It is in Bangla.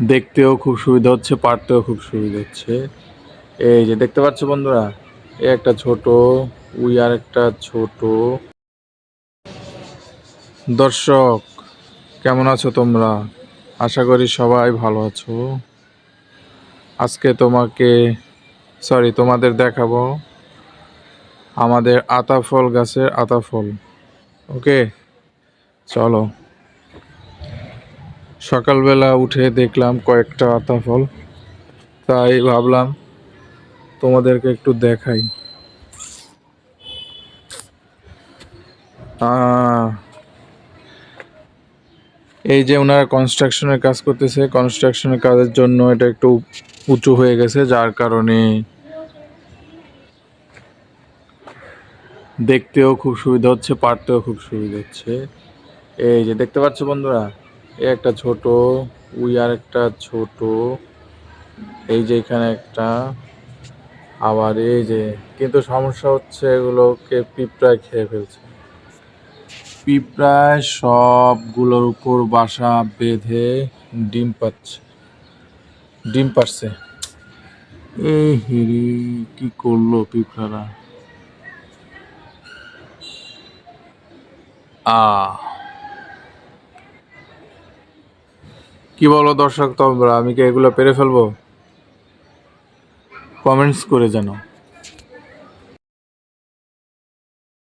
দেখতেও খুব সুবিধা হচ্ছে, পারতেও খুব সুবিধা হচ্ছে। এই যে দেখতে পাচ্ছ বন্ধুরা, এ একটা ছোট, উই আর একটা ছোট। দর্শক, কেমন আছো তোমরা? আশা করি সবাই ভালো আছো। আজকে তোমাকে সরি তোমাদের দেখাবো আমাদের আতা ফল গাছের আতা ফল ওকে চলো। সকালবেলা উঠে দেখলাম কয়েকটা আতা ফল তাই ভাবলাম তোমাদেরকে একটু দেখাই। এই যে ওনারা কনস্ট্রাকশনের কাজ করতেছে কনস্ট্রাকশনের কাজের জন্য এটা একটু উঁচু হয়ে গেছে, যার কারণে দেখতেও খুব সুবিধা হচ্ছে, পারতেও খুব সুবিধা হচ্ছে। এই যে দেখতে পাচ্ছ বন্ধুরা এ একটা ছোট উই আর একটা ছোট, এই যে এখানে একটা, আবার এই যে, কিন্তু সমস্যা হচ্ছে এগুলোকে পিঁপড়ায় খেয়ে ফেলছে। পিঁপড়ায় সবগুলোর উপর বাসা বেঁধে ডিম পাচ্ছে। ডিম পারছে। এই হিরি, কি করল পিঁপড়ারা? আ কি বলো দর্শক তোমরা? আমি কি এগুলো পেরে ফেলব? কমেন্টস করে জানাও।